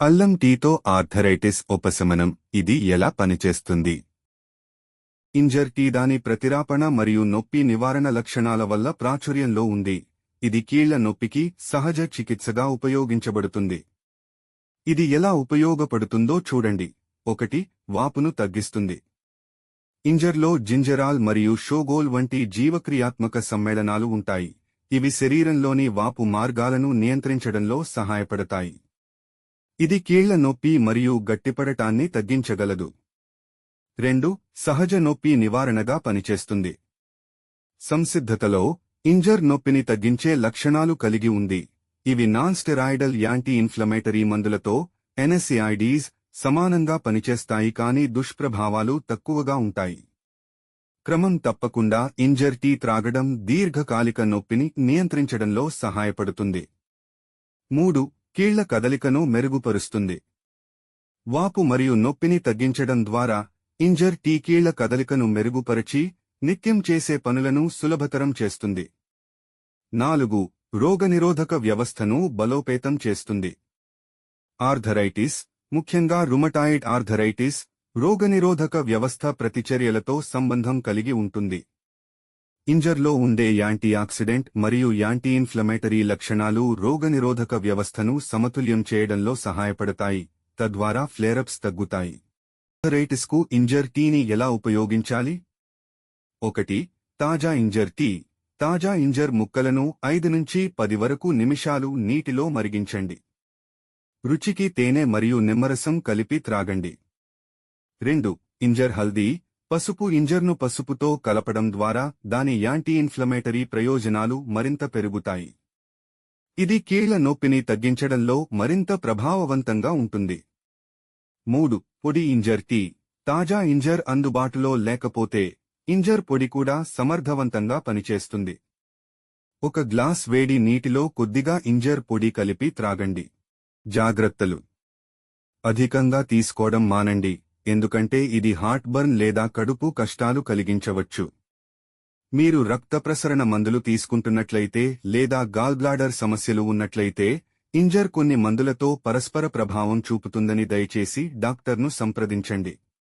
అల్లం టీతో ఆర్థరైటిస్ ఉపశమనం ఇది ఎలా పనిచేస్తుంది? ఇంజర్ టీ దాని ప్రతిరాపణ మరియు నొప్పి నివారణ లక్షణాల వల్ల ప్రాచుర్యంలో ఉంది. ఇది కీళ్ళ నొప్పికి సహజ చికిత్సగా ఉపయోగించబడుతుంది. ఇది ఎలా ఉపయోగపడుతుందో చూడండి. ఒకటి వాపును తగ్గిస్తుంది. ఇంజర్లో జింజరాల్ మరియు షోగోల్ వంటి జీవక్రియాత్మక సమ్మేళనాలు ఉంటాయి. ఇవి శరీరంలోని వాపు మార్గాలను నియంత్రించడంలో సహాయపడతాయి. ఇది కీళ్ళ నొప్పి మరియు గట్టిపడటాన్ని తగ్గించగలదు. రెండు సహజ నొప్పి నివారణగా పనిచేస్తుంది. సంసిద్ధతలో ఇంజర్ నొప్పిని తగ్గించే లక్షణాలు కలిగి ఉంది. ఇవి నాన్ స్టెరాయిడల్ యాంటీ ఇన్ఫ్లమేటరీ మందులతో ఎన్ఎస్ఏఐడీస్ సమానంగా పనిచేస్తాయి కానీ దుష్ప్రభావాలు తక్కువగా ఉంటాయి. క్రమం తప్పకుండా ఇంజర్ టీ త్రాగడం దీర్ఘకాలిక నొప్పిని నియంత్రించడంలో సహాయపడుతుంది. మూడు కీళ్ళ కదలికను మెరుగుపరుస్తుంది. వాపు మరియు నొప్పిని తగ్గించడం ద్వారా ఇంజర్ టీ కీళ్ళ కదలికను మెరుగుపరిచి నిత్యం చేసే పనులను సులభతరం చేస్తుంది. నాలుగు రోగనిరోధక వ్యవస్థను బలోపేతం చేస్తుంది. ఆర్థరైటిస్ ముఖ్యంగా రుమటాయిడ్ ఆర్థరైటిస్ రోగనిరోధక వ్యవస్థ ప్రతిచర్యలతో సంబంధం కలిగి ఉంటుంది. ఇంజర్లో ఉండే యాంటీ ఆక్సిడెంట్ మరియు యాంటీ ఇన్ఫ్లమేటరీ లక్షణాలు రోగనిరోధక వ్యవస్థను సమతుల్యం చేయడంలో సహాయపడతాయి తద్వారా ఫ్లేరప్స్ తగ్గుతాయి. రైటిస్కు ఇంజర్ టీని ఎలా ఉపయోగించాలి? ఒకటి తాజా ఇంజర్ టీ. తాజా ఇంజర్ ముక్కలను ఐదు నుంచి పది వరకు నిమిషాలు నీటిలో మరిగించండి. రుచికి తేనె మరియు నిమ్మరసం కలిపి త్రాగండి. రెండు ఇంజర్ హల్దీ. పసుపు ఇంజర్ను పసుపుతో కలపడం ద్వారా దాని యాంటీ ఇన్ఫ్లమేటరీ ప్రయోజనాలు మరింత పెరుగుతాయి. ఇది కీళ్ళ నొప్పిని తగ్గించడంలో మరింత ప్రభావవంతంగా ఉంటుంది. మూడు పొడి ఇంజర్ టీ. తాజా ఇంజర్ అందుబాటులో లేకపోతే ఇంజర్ పొడి కూడా సమర్థవంతంగా పనిచేస్తుంది. ఒక గ్లాస్ వేడి నీటిలో కొద్దిగా ఇంజర్ పొడి కలిపి త్రాగండి. జాగ్రత్తలు. అధికంగా తీసుకోవడం మానండి. ఎందుకంటే ఇది హార్ట్ బర్న్ లేదా కడుపు కష్టాలు కలిగించవచ్చు. మీరు రక్త ప్రసరణ మందులు తీసుకుంటున్నట్లయితే లేదా గాల్బ్లాడర్ సమస్యలు ఉన్నట్లయితే ఇంజర్ కొన్ని మందులతో పరస్పర ప్రభావం చూపుతుందని దయచేసి డాక్టర్ను సంప్రదించండి.